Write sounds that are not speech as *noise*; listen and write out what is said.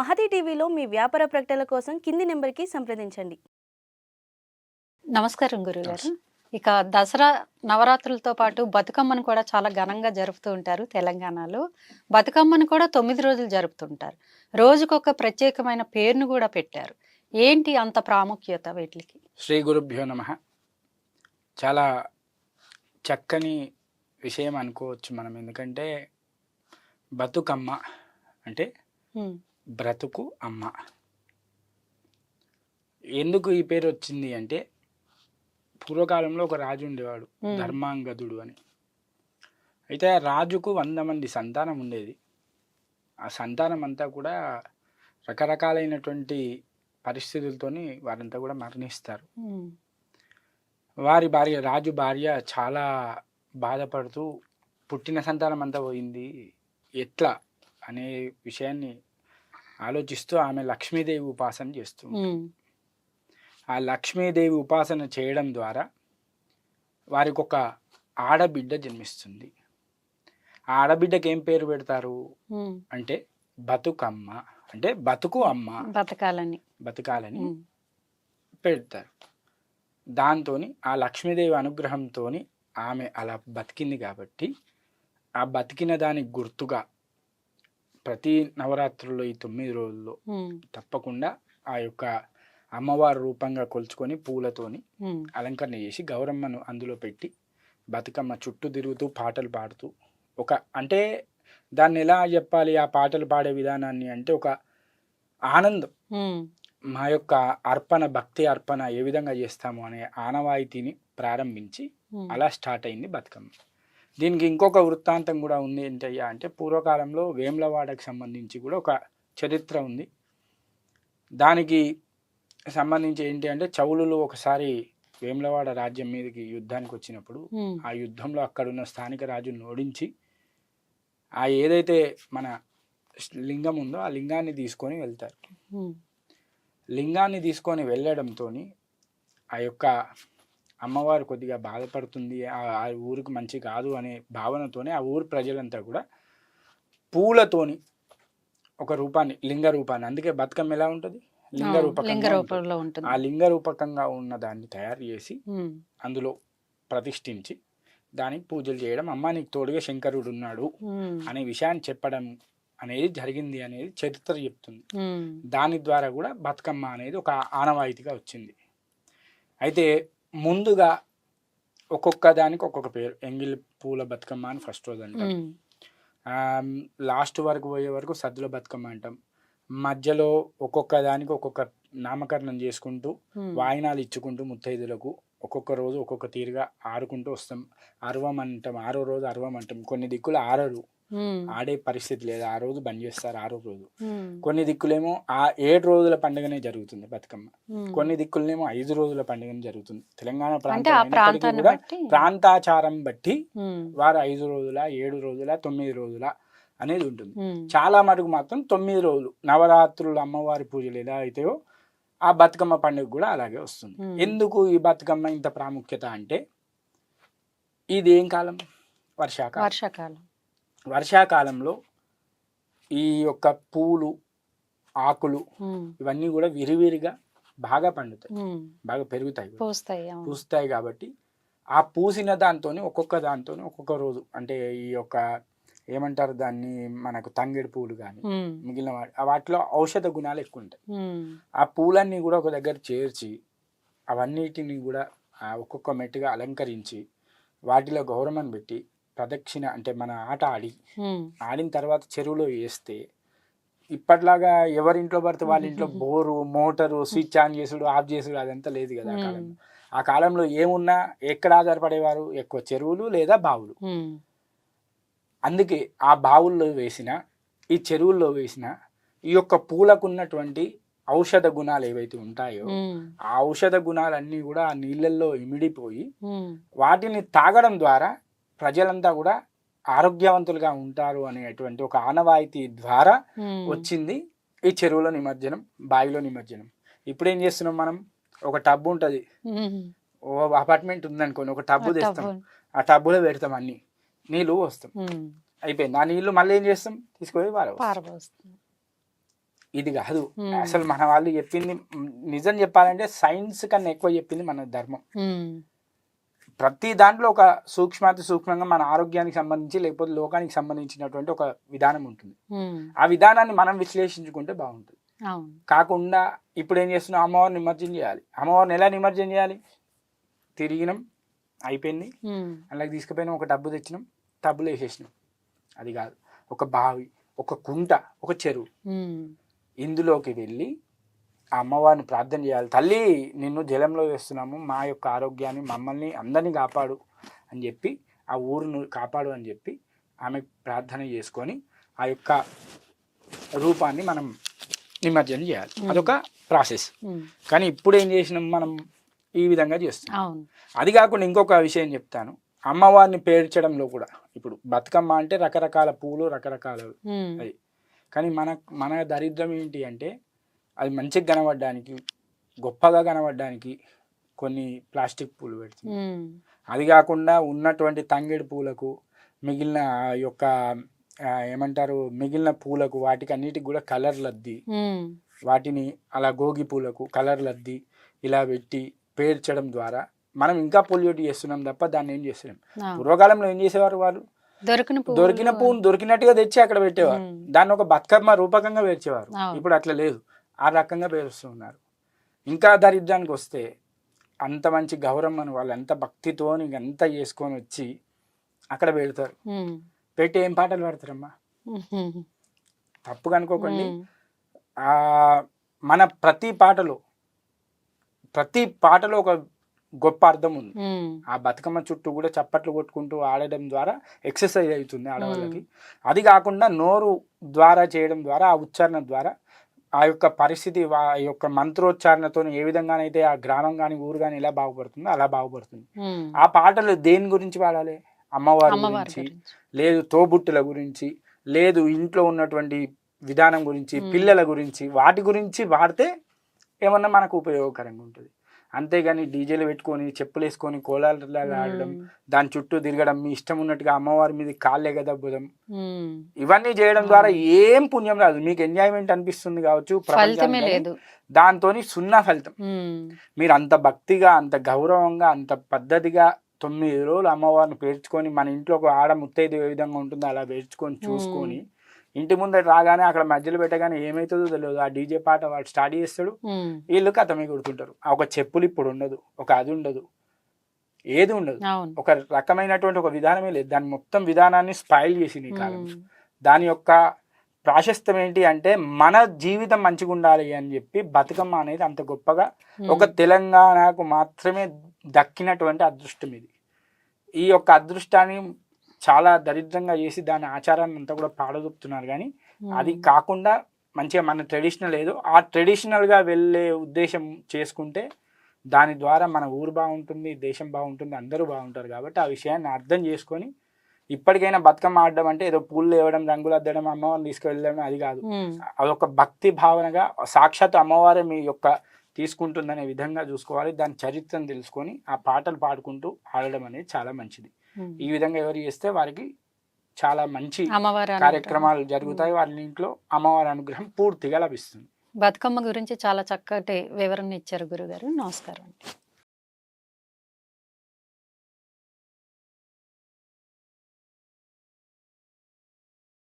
మహతి టీవీలో మీ వ్యాపార ప్రకటనల కోసం కింది నెంబర్కి సంప్రదించండి. నమస్కారం గురుగారు ఇక దసరా నవరాత్రులతో పాటు బతుకమ్మను కూడా చాలా ఘనంగా జరుపుతూ ఉంటారు తెలంగాణలో. బతుకమ్మను కూడా తొమ్మిది రోజులు జరుపుతుంటారు. రోజుకొక ప్రత్యేకమైన పేరును కూడా పెట్టారు. ఏంటి అంత ప్రాముఖ్యత వీటికి? శ్రీ గురుభ్యో నమ. చాలా చక్కని విషయం అనుకోవచ్చు మనం. ఎందుకంటే బతుకమ్మ అంటే బ్రతుకు అమ్మ. ఎందుకు ఈ పేరు వచ్చింది అంటే పూర్వకాలంలో ఒక రాజు ఉండేవాడు. ధర్మాంగదుడు అని. అయితే ఆ రాజుకు వంద మంది సంతానం ఉండేది. ఆ సంతానం అంతా కూడా రకరకాలైనటువంటి పరిస్థితులతోని వారంతా కూడా మరణిస్తారు. వారి భార్య రాజు భార్య చాలా బాధపడుతూ పుట్టిన సంతానం అంతా పోయింది. ఎట్లా అనే విషయాన్ని ఆలోచిస్తూ ఆమె లక్ష్మీదేవి ఉపాసన చేస్తుంది. ఉమ్, ఆ లక్ష్మీదేవి ఉపాసన చేయడం ద్వారా వారికి ఒక ఆడబిడ్డ జన్మిస్తుంది. ఆ ఆడబిడ్డకి ఏం పేరు పెడతారు? అంటే బతుకమ్మ అంటే బతుకు అమ్మ. బతకాలని. బతకాలని పెడతారు. దాంతో ఆ లక్ష్మీదేవి అనుగ్రహంతో ఆమె అలా బతికింది కాబట్టి ఆ బతికిన దానికి గుర్తుగా ప్రతి నవరాత్రుల్లో ఈ తొమ్మిది రోజుల్లో తప్పకుండా ఆ యొక్క అమ్మవారి రూపంగా కొలుచుకొని పూలతోని అలంకరణ చేసి గౌరమ్మను అందులో పెట్టి బతుకమ్మ చుట్టూ తిరుగుతూ పాటలు పాడుతూ ఒక అంటే దాన్ని ఎలా చెప్పాలి? ఆ పాటలు పాడే విధానాన్ని అంటే ఒక ఆనందం. మా యొక్క అర్పణ భక్తి అర్పణ ఏ విధంగా చేస్తాము అనే ఆనవాయితీని ప్రారంభించి అలా స్టార్ట్ అయింది బతుకమ్మ. దీనికి ఇంకొక వృత్తాంతం కూడా ఉంది ఏంటయ్యా అంటే పూర్వకాలంలో వేములవాడకు సంబంధించి కూడా ఒక చరిత్ర ఉంది. దానికి సంబంధించి ఏంటి అంటే చౌలులు ఒకసారి వేములవాడ రాజ్యం మీదకి యుద్ధానికి వచ్చినప్పుడు ఆ యుద్ధంలో అక్కడున్న స్థానిక రాజును ఓడించి ఆ ఏదైతే మన లింగం ఉందో ఆ లింగాన్ని తీసుకొని వెళ్తారు. లింగాన్ని తీసుకొని వెళ్ళడంతో ఆ యొక్క అమ్మవారు కొద్దిగా బాధపడుతుంది ఆ ఊరికి మంచి కాదు అనే భావనతోనే ఆ ఊరు ప్రజలంతా కూడా పూలతోని ఒక రూపాన్ని లింగ రూపాన్ని అందుకే బతుకమ్మ ఎలా ఉంటుంది? లింగ ఉంటుంది. ఆ లింగ రూపకంగా ఉన్న దాన్ని తయారు చేసి అందులో ప్రతిష్ఠించి దానికి పూజలు చేయడం అమ్మ నీకు తోడుగా శంకరుడు ఉన్నాడు అనే విషయాన్ని చెప్పడం అనేది జరిగింది అనేది చరిత్ర చెప్తుంది. దాని ద్వారా కూడా బతుకమ్మ అనేది ఒక ఆనవాయితీగా వచ్చింది. అయితే ముందుగా ఒక్కొక్క దానికి ఒక్కొక్క పేరు. ఎంగిల్ పూల బతుకమ్మ అని ఫస్ట్ రోజు అంటాం. లాస్ట్ వరకు పోయే వరకు సద్దుల బతుకమ్మ అంటాం. మధ్యలో ఒక్కొక్క దానికి ఒక్కొక్క నామకరణం చేసుకుంటూ వాయినాలు ఇచ్చుకుంటూ ముత్తైదులకు ఒక్కొక్క రోజు ఒక్కొక్క తీరుగా ఆడుకుంటూ వస్తాం. అరవం అంటాం ఆరో రోజు అరవం అంటాం కొన్ని దిక్కులు ఆరరు. ఆడే పరిస్థితి లేదు. ఆ రోజు బంద్ చేస్తారు. ఆరో రోజు కొన్ని దిక్కులేమో ఆ ఏడు రోజుల పండుగనే జరుగుతుంది బతుకమ్మ. కొన్ని దిక్కులనేమో ఐదు రోజుల పండుగనే జరుగుతుంది. తెలంగాణ ప్రాంతం కూడా ప్రాంతాచారం బట్టి వారు ఐదు రోజుల ఏడు రోజుల తొమ్మిది రోజుల అనేది ఉంటుంది. చాలా మటుకు మాత్రం తొమ్మిది రోజులు నవరాత్రులు అమ్మవారి పూజలు ఎలా అయితాయో ఆ బతుకమ్మ పండుగ కూడా అలాగే వస్తుంది. ఎందుకు ఈ బతుకమ్మ ఇంత ప్రాముఖ్యత అంటే ఇది ఏం కాలం? వర్షాకాలం. వర్షాకాలం. వర్షాకాలంలో ఈ యొక్క పూలు ఆకులు ఇవన్నీ కూడా విరివిరిగా బాగా పండుతాయి. బాగా పెరుగుతాయి. పూస్తాయి కాబట్టి ఆ పూసిన దాంతో ఒక్కొక్క దాంతో ఒక్కొక్క రోజు అంటే ఈ యొక్క ఏమంటారు దాన్ని మనకు తంగేడు పూలు కానీ మిగిలిన వాటిలో ఔషధ గుణాలు ఎక్కువ ఉంటాయి. ఆ పూలన్నీ కూడా ఒక దగ్గర చేర్చి అవన్నిటిని కూడా ఒక్కొక్క మెట్టుగా అలంకరించి వాటిలో గౌరవం పెట్టి ప్రదక్షిణ అంటే మన ఆట ఆడి ఆడిన తర్వాత చెరువులో వేస్తే ఇప్పట్లాగా ఎవరింట్లో పడితే వాళ్ళ ఇంట్లో *laughs* బోరు మోటారు స్విచ్ ఆన్ చేసుడు ఆఫ్ చేసుడు అదంతా లేదు కదా ఆ కాలంలో. ఆ కాలంలో ఏమున్నా ఎక్కడ ఆధారపడేవారు? ఎక్కువ చెరువులు లేదా బావులు? అందుకే ఆ బావుల్లో వేసిన ఈ చెరువుల్లో వేసిన ఈ యొక్క పూలకు ఉన్నటువంటి ఔషధ గుణాలు ఏవైతే ఉంటాయో ఆ ఔషధ గుణాలన్నీ కూడా ఆ నీళ్ళల్లో ఇమిడిపోయి వాటిని తాగడం ద్వారా ప్రజలంతా కూడా ఆరోగ్యవంతులుగా ఉంటారు అనేటువంటి ఒక ఆనవాయితీ ద్వారా వచ్చింది ఈ చెరువులో నిమజ్జనం బావిలో నిమజ్జనం. ఇప్పుడు ఏం చేస్తున్నాం మనం? ఒక టబ్ ఉంటుంది. ఓ అపార్ట్మెంట్ ఉందనుకోండి ఒక టబ్బు తెస్తాం. ఆ టబ్బులో పెడతాం అన్ని. నీళ్ళు వస్తాం అయిపోయింది. ఆ నీళ్ళు మళ్ళీ ఏం చేస్తాం? పారబోస్తాం. పారబోస్తుంది ఇది కాదు. అసలు మన వాళ్ళు చెప్పింది నిజం చెప్పాలంటే సైన్స్ కన్నా ఎక్కువ చెప్పింది మన ధర్మం. ప్రతి దాంట్లో ఒక సూక్ష్మాతి సూక్ష్మంగా మన ఆరోగ్యానికి సంబంధించి లేకపోతే లోకానికి సంబంధించినటువంటి ఒక విధానం ఉంటుంది. ఆ విధానాన్ని మనం విశ్లేషించుకుంటే బాగుంటుంది. కాకుండా ఇప్పుడు ఏం చేస్తున్నాం అమ్మవారిని నిమజ్జనం చేయాలి. అమ్మవారిని ఎలా నిమజ్జనం చేయాలి? తిరిగినాం అయిపోయింది. అలాగే తీసుకుపోయినాం ఒక డబ్బు తెచ్చినాం టబ్బులు వేసేసినాం. అది కాదు. ఒక బావి ఒక కుంట ఒక చెరువు. ఇందులోకి వెళ్ళి ఆ అమ్మవారిని ప్రార్థన చేయాలి. తల్లి నిన్ను జలంలో వేస్తున్నాము. మా యొక్క ఆరోగ్యాన్ని మమ్మల్ని అందరినీ కాపాడు అని చెప్పి ఆ ఊరును కాపాడు అని చెప్పి ఆమె ప్రార్థన చేసుకొని ఆ యొక్క రూపాన్ని మనం నిమజ్జనం చేయాలి. అదొక ప్రాసెస్. కానీ ఇప్పుడు ఏం చేసినాం మనం ఈ విధంగా చేస్తున్నాం. అది కాకుండా ఇంకొక విషయం చెప్తాను. అమ్మవారిని పేర్చడంలో కూడా ఇప్పుడు బతుకమ్మ అంటే రకరకాల పూలు రకరకాల అది. కానీ మన మన దరిద్రం ఏంటి అంటే అది మంచిగా కనబడడానికి గొప్పగా కనబడడానికి కొన్ని ప్లాస్టిక్ పూలు పెడుతుంది. అది కాకుండా ఉన్నటువంటి తంగేడు పూలకు మిగిలిన ఆ యొక్క ఏమంటారు మిగిలిన పూలకు వాటికి అన్నిటికి కూడా కలర్లు అద్ది ఉమ్, వాటిని అలా గోగి పూలకు కలర్లు అద్ది ఇలా పెట్టి పేర్చడం ద్వారా మనం ఇంకా పొల్యూట్ చేస్తున్నాం తప్ప దాన్ని ఏం చేస్తున్నాం. పూర్వకాలంలో ఏం చేసేవారు వాళ్ళు? దొరికిన దొరికిన పువ్వును దొరికినట్టుగా తెచ్చి అక్కడ పెట్టేవారు. దాన్ని ఒక బతుకమ్మ రూపకంగా పేర్చేవారు. ఇప్పుడు అట్లా లేదు. ఆ రకంగా పేరుస్తూ ఉన్నారు ఇంకా దరిద్రానికి వస్తే అంత మంచి గౌరమ్మను వాళ్ళు ఎంత భక్తితో ఎంత చేసుకొని వచ్చి అక్కడ పెడతారు పెట్టి ఏం పాటలు పాడతారమ్మా? *laughs* ఉమ్, ఆ మన ప్రతి పాటలో ప్రతి పాటలో ఒక గొప్ప అర్థం ఉంది. ఆ బతుకమ్మ చుట్టూ కూడా చప్పట్లు కొట్టుకుంటూ ఆడడం ద్వారా ఎక్సర్సైజ్ అవుతుంది ఆడవాళ్ళకి. అది కాకుండా నోరు ద్వారా చేయడం ద్వారా ఆ ఉచ్చారణ ద్వారా ఆ యొక్క పరిస్థితి ఆ యొక్క మంత్రోచ్చారణతో ఏ విధంగానైతే ఆ గ్రామం కానీ ఊరు కానీ ఎలా బాగుపడుతుందో అలా బాగుపడుతుంది. ఆ పాటలు దేని గురించి పాడాలి అమ్మవారి గురించి లేదు తోబుట్టుల గురించి లేదు ఇంట్లో ఉన్నటువంటి విధానం గురించి. పిల్లల గురించి వాటి గురించి వాడితే ఏమన్నా మనకు ఉపయోగకరంగా ఉంటుంది అంతేగాని డీజేలు పెట్టుకొని చెప్పులు వేసుకొని కోలాలు ఆడడం దాని చుట్టూ తిరగడం మీ ఇష్టం ఉన్నట్టుగా అమ్మవారి మీద కాళ్ళే కదా బుధం. ఇవన్నీ చేయడం ద్వారా ఏం పుణ్యం రాదు. మీకు ఎంజాయ్మెంట్ అనిపిస్తుంది కావచ్చు దాంతో సున్నా ఫలితం. మీరు అంత భక్తిగా అంత గౌరవంగా అంత పద్ధతిగా తొమ్మిది రోజులు అమ్మవారిని పేర్చుకొని మన ఇంట్లో ఒక ఆడ ముత్తైదు ఏ విధంగా ఉంటుందో అలా పేర్చుకొని చూసుకొని ఇంటి ముందర రాగానే అక్కడ మధ్యలో పెట్టగానే ఏమవుతుందో తెలియదు. ఆ డీజే పాట వాడు స్టార్ట్ చేస్తాడు. వీళ్ళు కథమే కొడుతుంటారు ఆ ఒక చెప్పులు ఇప్పుడు ఉండదు. ఒక అది ఉండదు. ఏది ఉండదు. ఒక రకమైనటువంటి ఒక విధానమే లేదు. దాని మొత్తం విధానాన్ని స్పైల్ చేసింది ఈ కాలం. ఉమ్, దాని యొక్క ప్రాశస్తం ఏంటి అంటే మన జీవితం మంచిగా ఉండాలి అని చెప్పి బతుకమ్మ అనేది అంత గొప్పగా ఒక తెలంగాణకు మాత్రమే దక్కినటువంటి అదృష్టం ఇది. ఈ యొక్క అదృష్టాన్ని చాలా దరిద్రంగా చేసి దాని ఆచారాన్ని అంతా కూడా పాడదొప్పుతున్నారు కానీ అది కాకుండా మంచిగా మన ట్రెడిషనల్ ఏదో ఆ ట్రెడిషనల్గా వెళ్ళే ఉద్దేశం చేసుకుంటే దాని ద్వారా మన ఊరు బాగుంటుంది దేశం బాగుంటుంది అందరూ బాగుంటారు కాబట్టి ఆ విషయాన్ని అర్థం చేసుకొని ఇప్పటికైనా బతుకమ్మ ఆడడం అంటే ఏదో పూలు వేయడం రంగులు అద్దడం అమ్మవారిని తీసుకువెళ్ళడం అది కాదు. అదొక భక్తి భావనగా సాక్షాత్ అమ్మవారే మీ యొక్క తీసుకుంటుందనే విధంగా చూసుకోవాలి. దాని చరిత్రను తెలుసుకొని ఆ పాటలు పాడుకుంటూ ఆడడం అనేది చాలా మంచిది. ఈ విధంగా ఎవరు చేస్తే వారికి చాలా మంచి. కార్యక్రమాలు జరుగుతాయి. వాళ్ళ ఇంట్లో అమ్మవారి అనుగ్రహం పూర్తిగా లభిస్తుంది. బతుకమ్మ గురించి చాలా చక్కటి వివరణ ఇచ్చారు గురుగారు. నమస్కారం